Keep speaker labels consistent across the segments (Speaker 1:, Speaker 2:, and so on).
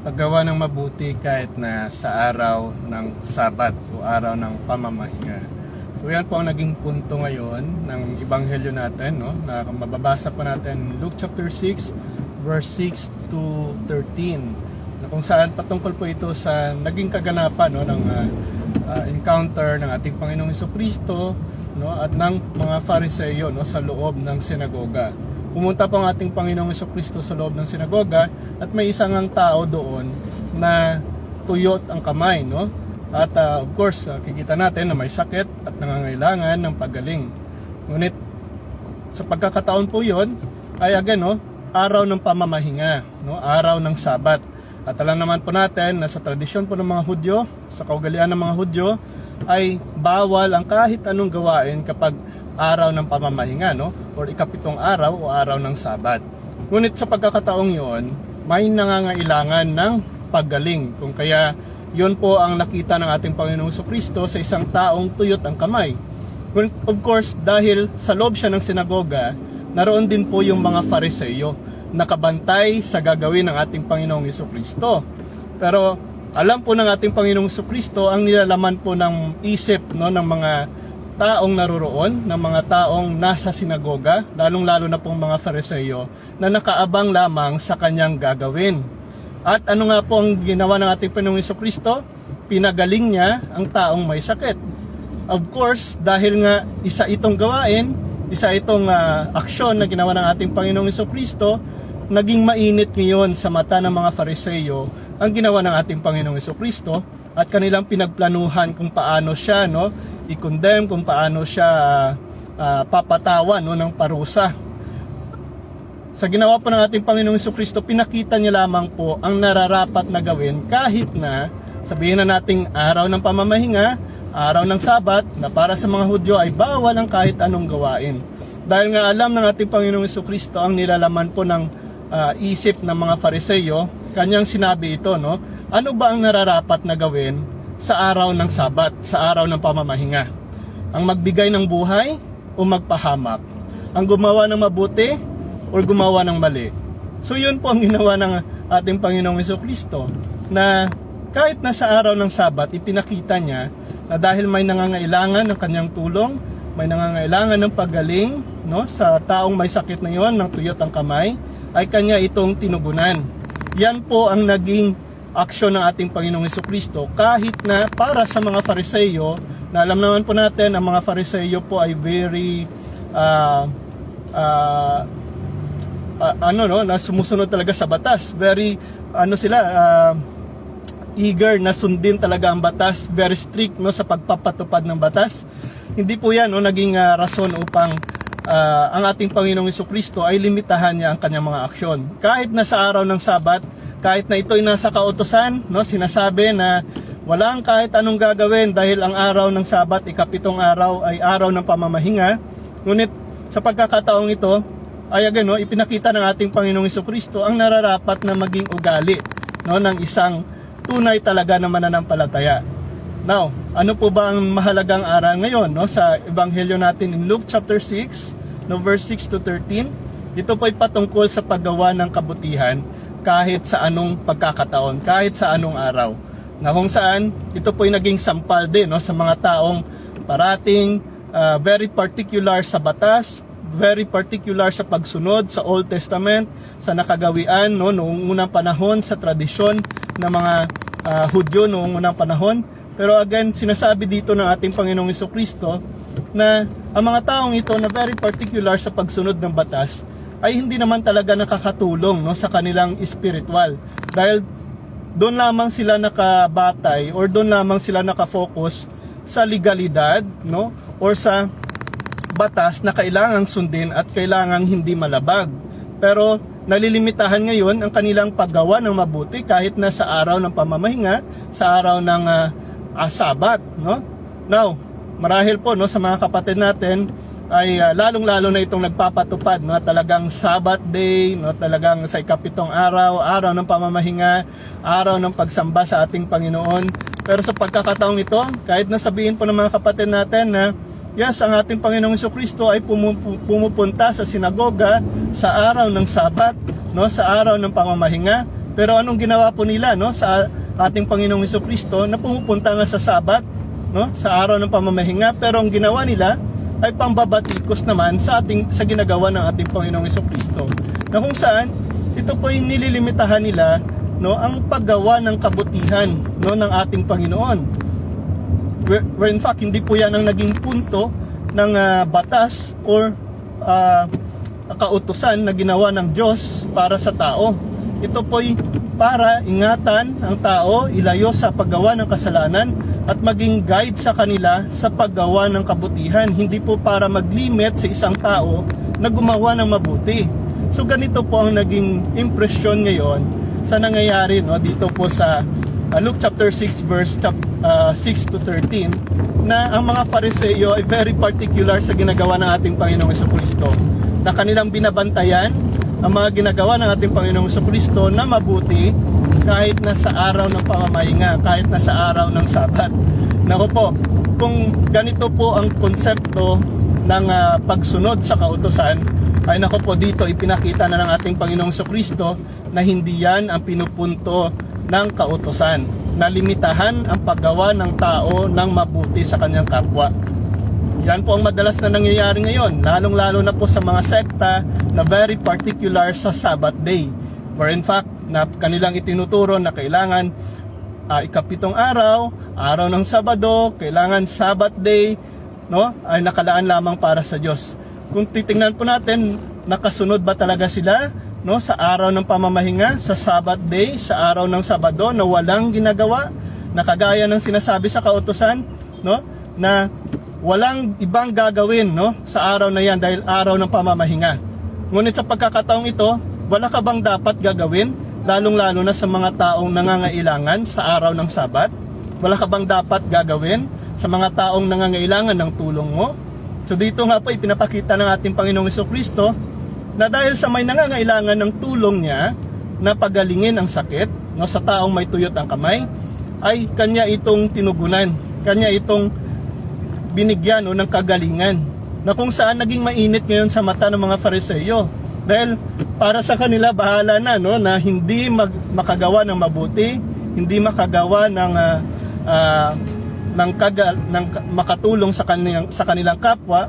Speaker 1: paggawa ng mabuti kahit na sa araw ng Sabat o araw ng pamamahinga. So yan po ang naging punto ngayon ng Ebanghelyo natin, no? na mababasa po natin Luke chapter 6 verse 6 to 13 na kung saan patungkol po ito sa naging kaganapan no, ng ah, ah, encounter ng ating Panginoong Kristo no, at ng mga Fariseo no, sa loob ng sinagoga. Pumunta po ang ating Panginoong Kristo sa loob ng sinagoga at may isang ang tao doon na tuyot ang kamay, no? At ah, of course, ah, kikita natin na may sakit at nangangailangan ng paggaling. Ngunit sa pagkakataon po 'yon ay again, no, araw ng pamamahinga, no, araw ng Sabat. At alam naman po natin na sa tradisyon po ng mga Hudyo, sa kaugalian ng mga Hudyo, ay bawal ang kahit anong gawain kapag araw ng pamamahinga, no? Or ikapitong araw o araw ng Sabat. Ngunit sa pagkakataong yon, may nangangailangan ng paggaling. Kung kaya yon po ang nakita ng ating Panginoong Kristo sa isang taong tuyot ang kamay. Ngunit of course, dahil sa loob siya ng sinagoga, naroon din po yung mga fariseyo nakabantay sa gagawin ng ating Panginoong Kristo. Pero alam po ng ating Panginoong Kristo ang nilalaman po ng isip no ng mga taong naroroon, ng mga taong nasa sinagoga, lalong-lalo na pong mga Fariseo na nakaabang lamang sa kanyang gagawin. At ano nga po ang ginawa ng ating Panginoong Kristo? Pinagaling niya ang taong may sakit. Of course, dahil nga isa itong gawain, isa itong ah, aksyon na ginawa ng ating Panginoong Kristo, naging mainit ngayon sa mata ng mga Fariseo ang ginawa ng ating Panginoong Kristo at kanilang pinagplanuhan kung paano siya no i-condemn kung paano siya ah, papatawan no ng parusa. Sa ginawa po ng ating Panginoong Kristo, pinakita niya lamang po ang nararapat na gawin kahit na sabihin na nating araw ng pamamahinga, araw ng Sabat na para sa mga Hudyo ay bawal ang kahit anong gawain. Dahil nga alam ng ating Panginoong Kristo ang nilalaman po ng ah, isip ng mga Fariseo, kanyang sinabi ito, no? Ano ba ang nararapat na gawin sa araw ng Sabat, sa araw ng pamamahinga? Ang magbigay ng buhay o magpahamak? Ang gumawa ng mabuti o gumawa ng mali? So yun po ang ginawa ng ating Panginoong Kristo na kahit na sa araw ng Sabat, ipinakita niya na dahil may nangangailangan ng kanyang tulong, may nangangailangan ng paggaling no, sa taong may sakit na yon ng tuyot ang kamay, ay kanya itong tinugunan. Yan po ang naging aksyon ng ating Panginoong Kristo kahit na para sa mga Fariseo, na alam naman po natin ang mga Fariseo po ay very ah, ah, ah, ano no, na sumusunod talaga sa batas. Very ano sila ah, eager na sundin talaga ang batas, very strict no sa pagpapatupad ng batas. Hindi po 'yan no naging ah, rason upang ah, ang ating Panginoong Kristo ay limitahan niya ang kanyang mga aksyon. Kahit na sa araw ng Sabat, kahit na ito'y nasa kautosan, no, sinasabi na walang kahit anong gagawin dahil ang araw ng Sabat, ikapitong araw ay araw ng pamamahinga. Ngunit sa pagkakataong ito, ay again, no, ipinakita ng ating Panginoong Kristo ang nararapat na maging ugali no, ng isang tunay talaga na mananampalataya. Now, ano po ba ang mahalagang aral ngayon no, sa Ebanghelyo natin in Luke chapter 6, no, verse 6 to 13? Ito po ay patungkol sa paggawa ng kabutihan kahit sa anong pagkakataon, kahit sa anong araw. Na kung saan, ito po ay naging sampal din no, sa mga taong parating, ah, very particular sa batas, very particular sa pagsunod sa Old Testament, sa nakagawian no, noong unang panahon, sa tradisyon ng mga ah, Hudyo noong unang panahon. Pero again, sinasabi dito ng ating Panginoong Kristo na ang mga taong ito na very particular sa pagsunod ng batas ay hindi naman talaga nakakatulong no, sa kanilang spiritual. Dahil doon lamang sila nakabatay or doon lamang sila nakafocus sa legalidad no, or sa batas na kailangang sundin at kailangang hindi malabag. Pero nalilimitahan ngayon ang kanilang paggawa ng mabuti kahit na sa araw ng pamamahinga, sa araw ng ah, Sabat, no? Now, marahil po no sa mga kapatid natin ay ah, lalong-lalo na itong nagpapatupad no? Talagang Sabbath day, no? Talagang sa ikapitong araw, araw ng pamamahinga, araw ng pagsamba sa ating Panginoon. Pero sa pagkakataong ito, kahit na sabihin po ng mga kapatid natin na yes, ang ating Panginoong Kristo ay pumupu- pumupunta sa sinagoga sa araw ng Sabat, no? Sa araw ng pamamahinga, Pero anong ginawa po nila no? Sa ating Panginoong Kristo na pumupunta nga sa Sabat, no, sa araw ng pamamahinga, pero ang ginawa nila ay pambabatikos naman sa ating sa ginagawa ng ating Panginoong Kristo. Na kung saan ito po yung nililimitahan nila no ang paggawa ng kabutihan no ng ating Panginoon. Where, where in fact hindi po yan ang naging punto ng ah, batas or ah, kautusan na ginawa ng Diyos para sa tao. Ito po'y para ingatan ang tao, ilayo sa paggawa ng kasalanan at maging guide sa kanila sa paggawa ng kabutihan. Hindi po para maglimit sa isang tao na gumawa ng mabuti. So ganito po ang naging impresyon ngayon sa nangyayari no dito po sa uh, Luke chapter 6 verse chap- uh, 6 to 13 na ang mga Fariseo ay very particular sa ginagawa ng ating Panginoong Kristo na kanilang binabantayan ang mga ginagawa ng ating Panginoong Kristo na mabuti kahit na sa araw ng pamamahinga, kahit na sa araw ng Sabat. Nako po, kung ganito po ang konsepto ng ah, pagsunod sa kautosan, ay nako po dito ipinakita na ng ating Panginoong Kristo na hindi yan ang pinupunto ng kautosan na limitahan ang paggawa ng tao ng mabuti sa kanyang kapwa. Yan po ang madalas na nangyayari ngayon, lalong-lalo na po sa mga sekta na very particular sa Sabbath day. Where in fact, na kanilang itinuturo na kailangan ah, ikapitong araw, araw ng Sabado, kailangan Sabbath day, no? Ay nakalaan lamang para sa Diyos. Kung titingnan po natin, nakasunod ba talaga sila no sa araw ng pamamahinga, sa Sabbath day, sa araw ng Sabado na walang ginagawa, na kagaya ng sinasabi sa kautosan, no? Na walang ibang gagawin no sa araw na yan dahil araw ng pamamahinga. Ngunit sa pagkakataong ito, wala ka bang dapat gagawin lalong-lalo na sa mga taong nangangailangan sa araw ng Sabat? Wala ka bang dapat gagawin sa mga taong nangangailangan ng tulong mo? So dito nga po ipinapakita ng ating Panginoong Kristo na dahil sa may nangangailangan ng tulong niya na pagalingin ang sakit no, sa taong may tuyot ang kamay, ay kanya itong tinugunan. Kanya itong binigyan o ng kagalingan na kung saan naging mainit ngayon sa mata ng mga Fariseo dahil para sa kanila bahala na no na hindi mag, makagawa ng mabuti, hindi makagawa ng ah, ah, ng kagal ng ka- makatulong sa kanilang sa kanilang kapwa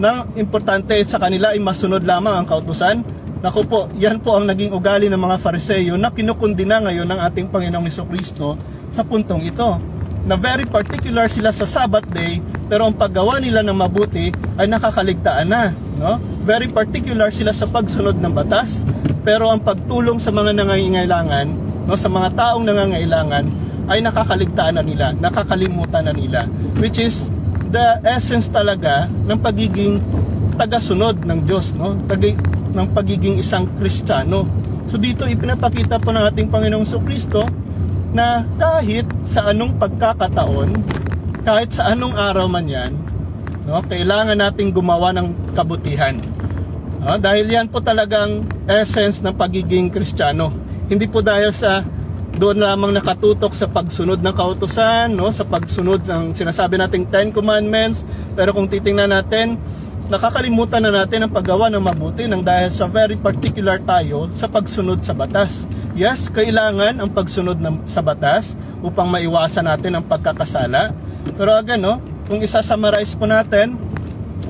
Speaker 1: na importante sa kanila ay masunod lamang ang kautusan. Naku po, yan po ang naging ugali ng mga Fariseo na kinukundina ngayon ng ating Panginoong Kristo sa puntong ito na very particular sila sa Sabbath day pero ang paggawa nila ng mabuti ay nakakaligtaan na no? Very particular sila sa pagsunod ng batas. Pero ang pagtulong sa mga nangangailangan no sa mga taong nangangailangan ay nakakaligtaan na nila nakakalimutan na nila. Which is the essence talaga ng pagiging tagasunod ng Diyos no? Tagi, ng pagiging isang Kristiyano. So dito ipinapakita po ng ating Panginoong Kristo na kahit sa anong pagkakataon, kahit sa anong araw man yan, no, kailangan nating gumawa ng kabutihan. No, dahil yan po talagang essence ng pagiging kristyano. Hindi po dahil sa doon lamang nakatutok sa pagsunod ng kautusan, no, sa pagsunod ng sinasabi nating Ten Commandments, pero kung titingnan natin, nakakalimutan na natin ang paggawa ng mabuti nang dahil sa very particular tayo sa pagsunod sa batas. Yes, kailangan ang pagsunod ng, sa batas upang maiwasan natin ang pagkakasala. Pero again, no, kung isa-summarize po natin,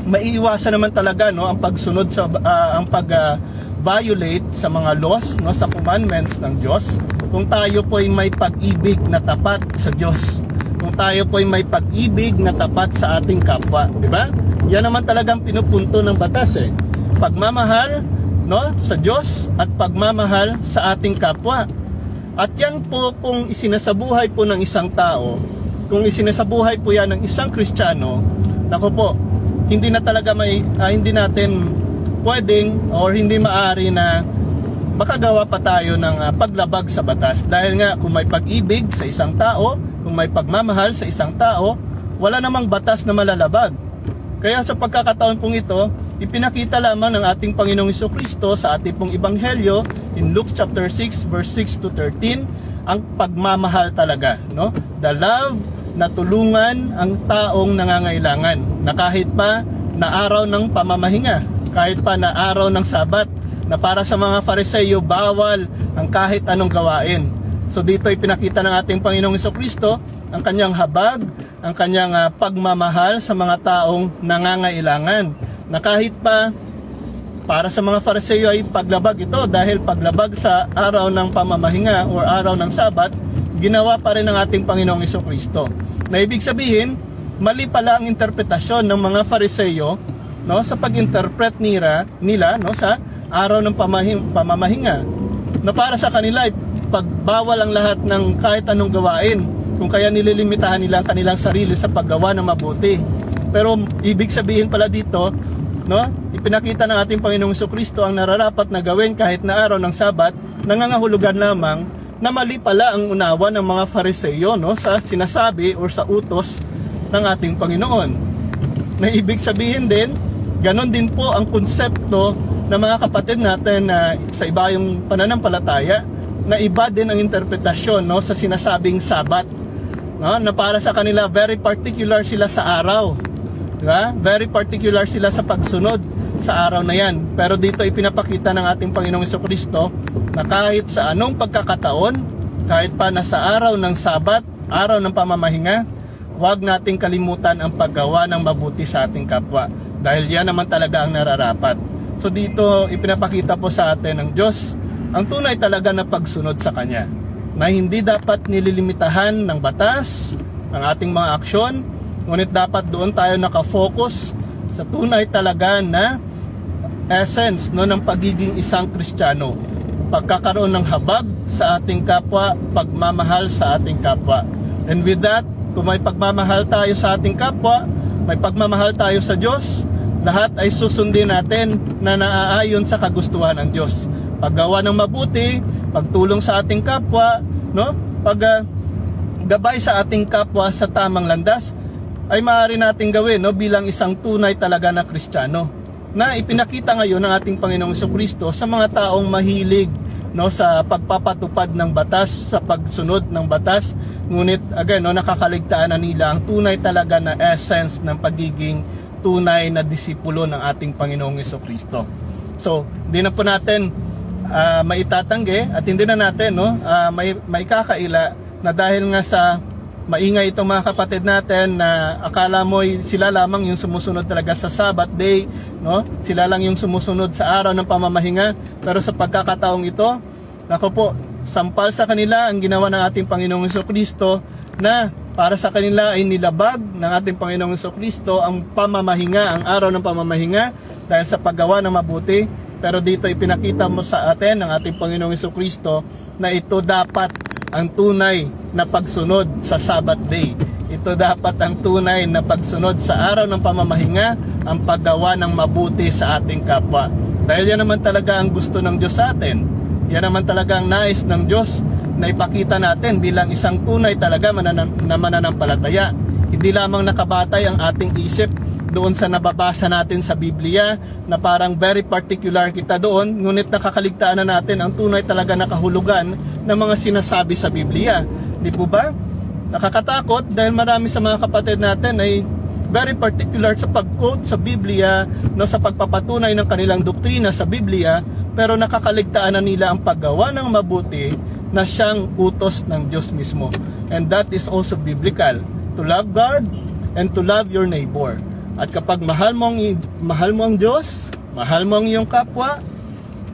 Speaker 1: maiiwasan naman talaga no ang pagsunod sa ah, ang pag ah, violate sa mga laws no sa commandments ng Diyos. Kung tayo po ay may pag-ibig na tapat sa Diyos. Kung tayo po ay may pag-ibig na tapat sa ating kapwa di ba? Yan naman talagang pinupunto ng batas eh. Pagmamahal no sa Diyos at pagmamahal sa ating kapwa. At yan po kung isinasabuhay po ng isang tao kung isinasabuhay po yan ng isang Kristiyano nako po hindi na talaga may ah, hindi natin pwedeng or hindi maari na makagawa pa tayo ng ah, paglabag sa batas dahil nga kung may pag-ibig sa isang tao, kung may pagmamahal sa isang tao, wala namang batas na malalabag. Kaya sa pagkakataon pong ito, ipinakita lamang ng ating Panginoong Kristo sa ating pong ebanghelyo in Luke chapter 6 verse 6 to 13 ang pagmamahal talaga, no? The love na tulungan ang taong nangangailangan na kahit pa na araw ng pamamahinga, kahit pa na araw ng sabat, na para sa mga Fariseo bawal ang kahit anong gawain. So dito ipinakita ng ating Panginoong Kristo ang kanyang habag, ang kanyang ah, pagmamahal sa mga taong nangangailangan. Na kahit pa para sa mga Fariseo ay paglabag ito dahil paglabag sa araw ng pamamahinga or araw ng Sabat, ginawa pa rin ng ating Panginoong Kristo. Na ibig sabihin, mali pala ang interpretasyon ng mga Fariseo no sa pag-interpret nila nila no sa araw ng pamahing, pamamahinga na para sa kanila ay pagbawal ang lahat ng kahit anong gawain kung kaya nililimitahan nila ang kanilang sarili sa paggawa ng mabuti pero ibig sabihin pala dito no ipinakita ng ating Panginoong Kristo ang nararapat na gawin kahit na araw ng Sabat nangangahulugan lamang na mali pala ang unawa ng mga Fariseo no sa sinasabi or sa utos ng ating Panginoon. Na ibig sabihin din ganon din po ang konsepto ng mga kapatid natin na sa iba yung pananampalataya na iba din ang interpretasyon no sa sinasabing sabat no na para sa kanila very particular sila sa araw di ba? Very particular sila sa pagsunod sa araw na yan. Pero dito ipinapakita ng ating Panginoong Kristo na kahit sa anong pagkakataon kahit pa nasa araw ng sabat araw ng pamamahinga huwag nating kalimutan ang paggawa ng mabuti sa ating kapwa. Dahil yan naman talaga ang nararapat. So dito ipinapakita po sa atin ng Diyos ang tunay talaga na pagsunod sa Kanya na hindi dapat nililimitahan ng batas ang ating mga aksyon ngunit dapat doon tayo nakafocus sa tunay talaga na essence no ng pagiging isang Kristiyano. Pagkakaroon ng habag sa ating kapwa pagmamahal sa ating kapwa. And with that kung may pagmamahal tayo sa ating kapwa may pagmamahal tayo sa Diyos lahat ay susundin natin na naaayon sa kagustuhan ng Diyos. Paggawa ng mabuti pagtulong sa ating kapwa no pag ah, gabay sa ating kapwa sa tamang landas ay maaari nating gawin no bilang isang tunay talaga na Kristiyano na ipinakita ngayon ng ating Panginoong Kristo sa mga taong mahilig no sa pagpapatupad ng batas sa pagsunod ng batas. Ngunit again no nakakaligtaan na nila ang tunay talaga na essence ng pagiging tunay na disipulo ng ating Panginoong Kristo so hindi na po natin ah, maitatanggi at hindi na natin no ah, may may kakaila na dahil nga sa maingay itong mga kapatid natin na akala mo sila lamang yung sumusunod talaga sa Sabbath day, no? Sila lang yung sumusunod sa araw ng pamamahinga. Pero sa pagkakataong ito, nako po, sampal sa kanila ang ginawa ng ating Panginoong Kristo na para sa kanila ay nilabag ng ating Panginoong Kristo ang pamamahinga, ang araw ng pamamahinga dahil sa paggawa ng mabuti. Pero dito ipinakita mo sa atin ng ating Panginoong Kristo na ito dapat ang tunay na pagsunod sa Sabbath day. Ito dapat ang tunay na pagsunod sa araw ng pamamahinga, ang paggawa ng mabuti sa ating kapwa. Dahil yan naman talaga ang gusto ng Diyos sa atin. Yan naman talaga ang nais ng Diyos na ipakita natin bilang isang tunay talaga mananam, na mananampalataya. Hindi lamang nakabatay ang ating isip doon sa nababasa natin sa Biblia na parang very particular kita doon ngunit nakakaligtaan na natin ang tunay talaga na kahulugan ng mga sinasabi sa Biblia. Di po ba? Nakakatakot dahil marami sa mga kapatid natin ay very particular sa pag-quote sa Biblia, no, sa pagpapatunay ng kanilang doktrina sa Biblia, pero nakakaligtaan na nila ang paggawa ng mabuti na siyang utos ng Diyos mismo. And that is also biblical. To love God and to love your neighbor. At kapag mahal mo ang, mahal mo ang Diyos, mahal mo ang iyong kapwa,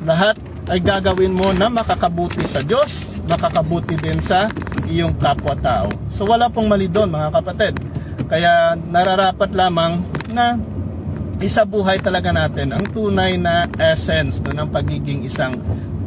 Speaker 1: lahat ay gagawin mo na makakabuti sa Diyos, makakabuti din sa iyong kapwa-tao. So wala pong mali doon mga kapatid. Kaya nararapat lamang na isabuhay talaga natin ang tunay na essence no, ng pagiging isang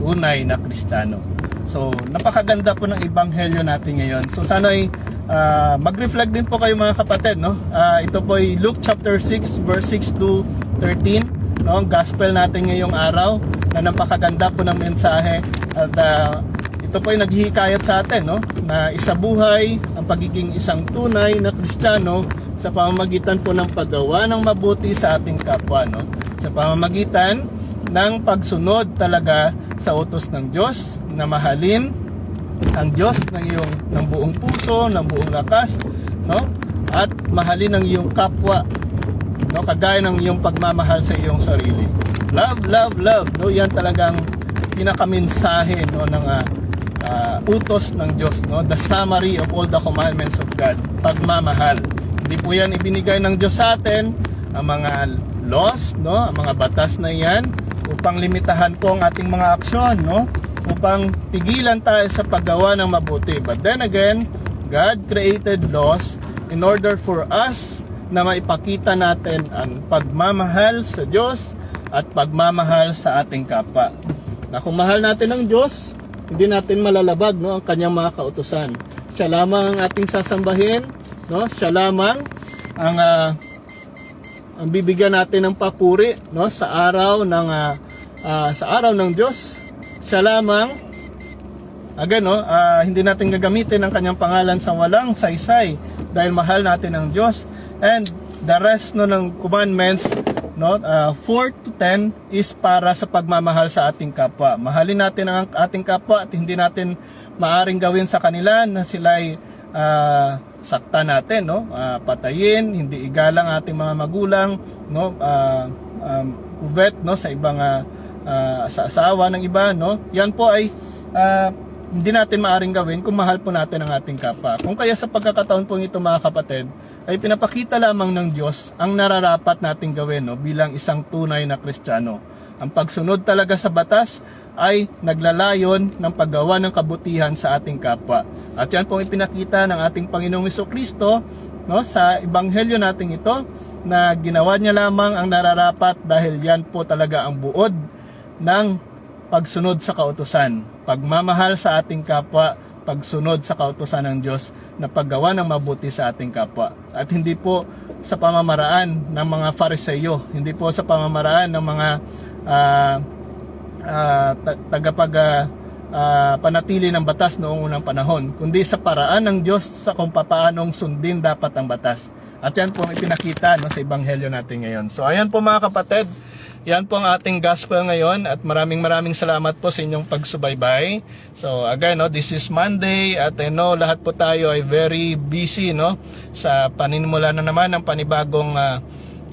Speaker 1: tunay na Kristiyano. So, napakaganda po ng ebanghelyo natin ngayon. So, sana'y ah, mag-reflect din po kayo mga kapatid, no? Ah, ito po ay Luke chapter 6 verse 6 to 13, no? Ang gospel natin ngayong araw na napakaganda po ng mensahe at ah, ito po ay naghihikayat sa atin, no? Na isabuhay ang pagiging isang tunay na Kristiyano sa pamamagitan po ng paggawa ng mabuti sa ating kapwa, no? Sa pamamagitan ng pagsunod talaga sa utos ng Diyos na mahalin ang Diyos ng iyong ng buong puso, ng buong lakas, no? At mahalin ang iyong kapwa, no? Kagaya ng iyong pagmamahal sa iyong sarili. Love, love, love. No, yan talagang pinakamensahe no ng ah, ah, utos ng Diyos, no? The summary of all the commandments of God. Pagmamahal. Hindi po yan ibinigay ng Diyos sa atin ang mga laws, no? Ang mga batas na yan upang limitahan po ang ating mga aksyon, no? Upang pigilan tayo sa paggawa ng mabuti. But then again, God created laws in order for us na maipakita natin ang pagmamahal sa Diyos at pagmamahal sa ating kapwa. Na kung mahal natin ang Diyos, hindi natin malalabag no, ang kanyang mga kautusan. Siya lamang ang ating sasambahin, no? Siya lamang ang ah, ang bibigyan natin ng papuri no sa araw ng ah, ah, sa araw ng Diyos. Siya lamang Again, no, ah, hindi natin gagamitin ang kanyang pangalan sa walang saysay dahil mahal natin ang Diyos. And the rest no, ng commandments, no, ah, 4 to 10 is para sa pagmamahal sa ating kapwa. Mahalin natin ang ating kapwa at hindi natin maaring gawin sa kanila na sila'y ah, sakta natin, no? Ah, patayin, hindi igalang ating mga magulang, no? Ah, um, uvet, no, sa ibang ah, ah, sa asawa ng iba, no? Yan po ay ah, hindi natin maaring gawin kung mahal po natin ang ating kapwa. Kung kaya sa pagkakataon po ito mga kapatid, ay pinapakita lamang ng Diyos ang nararapat nating gawin no, bilang isang tunay na Kristiyano. Ang pagsunod talaga sa batas ay naglalayon ng paggawa ng kabutihan sa ating kapwa. At yan pong ipinakita ng ating Panginoong Iso Kristo no, sa ebanghelyo nating ito na ginawa niya lamang ang nararapat dahil yan po talaga ang buod ng pagsunod sa kautusan, pagmamahal sa ating kapwa, pagsunod sa kautusan ng Diyos na paggawa ng mabuti sa ating kapwa. At hindi po sa pamamaraan ng mga fariseyo, hindi po sa pamamaraan ng mga ah, ta- tagapag ah, ah, panatili ng batas noong unang panahon, kundi sa paraan ng Diyos sa kung paanong sundin dapat ang batas. At yan po ang ipinakita no, sa ebanghelyo natin ngayon. So ayan po mga kapatid, yan po ang ating gospel ngayon at maraming maraming salamat po sa inyong pagsubaybay. So again, no, this is Monday at I know lahat po tayo ay very busy no sa paninimula na naman ng panibagong ah,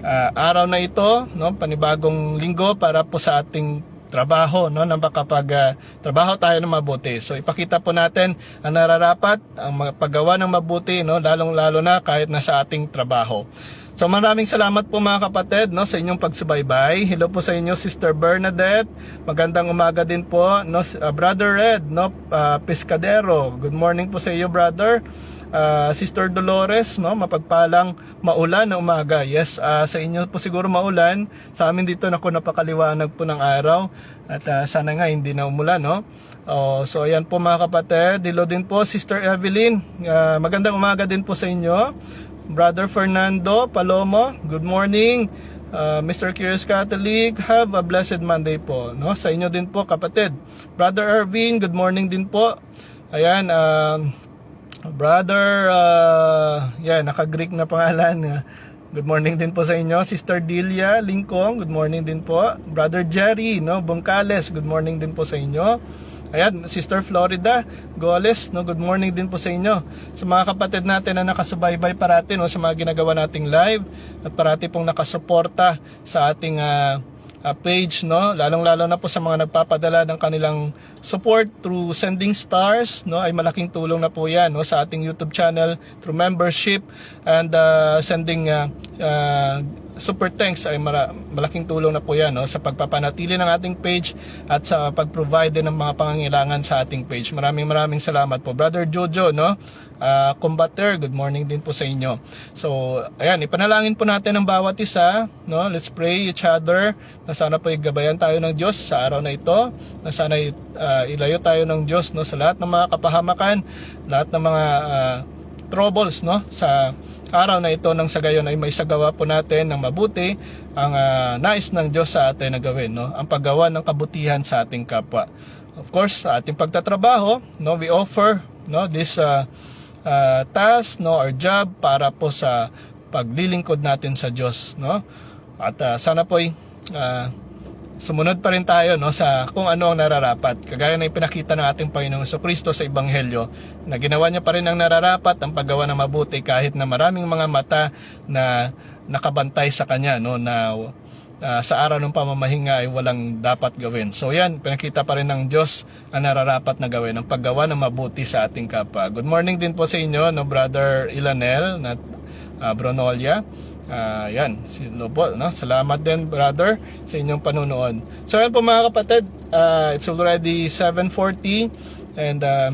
Speaker 1: ah, araw na ito, no, panibagong linggo para po sa ating trabaho no na makapag ah, trabaho tayo ng mabuti. So ipakita po natin ang nararapat, ang paggawa ng mabuti no lalong-lalo na kahit nasa ating trabaho. So maraming salamat po mga kapatid no sa inyong pagsubaybay. Hello po sa inyo Sister Bernadette. Magandang umaga din po no ah, Brother Red no ah, Pescadero. Good morning po sa iyo brother. Ah, Sister Dolores no mapagpalang maulan na umaga. Yes, ah, sa inyo po siguro maulan. Sa amin dito nako napakaliwanag po ng araw at ah, sana nga hindi na umulan no. Oh, so ayan po mga kapatid. Hello din po Sister Evelyn. Ah, magandang umaga din po sa inyo. Brother Fernando Palomo, good morning. Uh, Mr. Curious Catholic, have a blessed Monday po. No? Sa inyo din po, kapatid. Brother Ervin, good morning din po. Ayan, um, Brother, uh, yeah, naka-Greek na pangalan. Uh, Good morning din po sa inyo. Sister Delia Lingkong, good morning din po. Brother Jerry, no, Bungkales, good morning din po sa inyo. Ayan, Sister Florida Goles, no, good morning din po sa inyo. Sa mga kapatid natin na nakasubaybay parati no, sa mga ginagawa nating live at parati pong nakasuporta sa ating ah, ah, page no? Lalong lalo na po sa mga nagpapadala ng kanilang support through sending stars no? Ay malaking tulong na po yan no? Sa ating YouTube channel through membership and uh, sending uh, uh, super thanks ay mara- malaking tulong na po yan no, sa pagpapanatili ng ating page at sa pag-provide ng mga pangangailangan sa ating page. Maraming maraming salamat po. Brother Jojo, no? Uh, combater, good morning din po sa inyo. So, ayan, ipanalangin po natin ang bawat isa, no? Let's pray each other na sana po igabayan tayo ng Diyos sa araw na ito, na sana uh, ilayo tayo ng Diyos no sa lahat ng mga kapahamakan, lahat ng mga uh, troubles no? Sa araw na ito nang sa gayon ay may sagawa po natin ng mabuti ang ah, nais ng Diyos sa atin na gawin no? Ang paggawa ng kabutihan sa ating kapwa. Of course sa ating pagtatrabaho no? We offer no? This uh, uh, task no? Or job para po sa paglilingkod natin sa Diyos no? At ah, sana po ay ah, sumunod pa rin tayo no sa kung ano ang nararapat. Kagaya ng ipinakita ng ating Panginoong Kristo sa Ebanghelyo na ginawa niya pa rin ang nararapat ang paggawa ng mabuti kahit na maraming mga mata na nakabantay sa kanya no na ah, sa araw ng pamamahinga ay walang dapat gawin. So yan, pinakita pa rin ng Diyos ang nararapat na gawin, ang paggawa ng mabuti sa ating kapwa. Good morning din po sa inyo, no, Brother Ilanel, na uh, Bronolia. Ah, yan, sino po, no? Salamat din, brother, sa inyong panunood. So yan po mga kapatid, ah, it's already 7.40 and uh,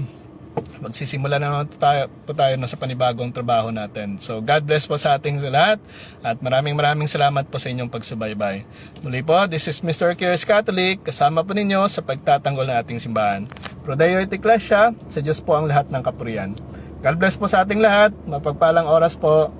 Speaker 1: magsisimula na naman tayo, po tayo no, sa panibagong trabaho natin. So God bless po sa ating lahat at maraming maraming salamat po sa inyong pagsubaybay. Muli po, this is Mr. Curious Catholic, kasama po ninyo sa pagtatanggol ng ating simbahan. Prodeo et Ecclesia, sa Diyos po ang lahat ng kapurian. God bless po sa ating lahat, mapagpalang oras po.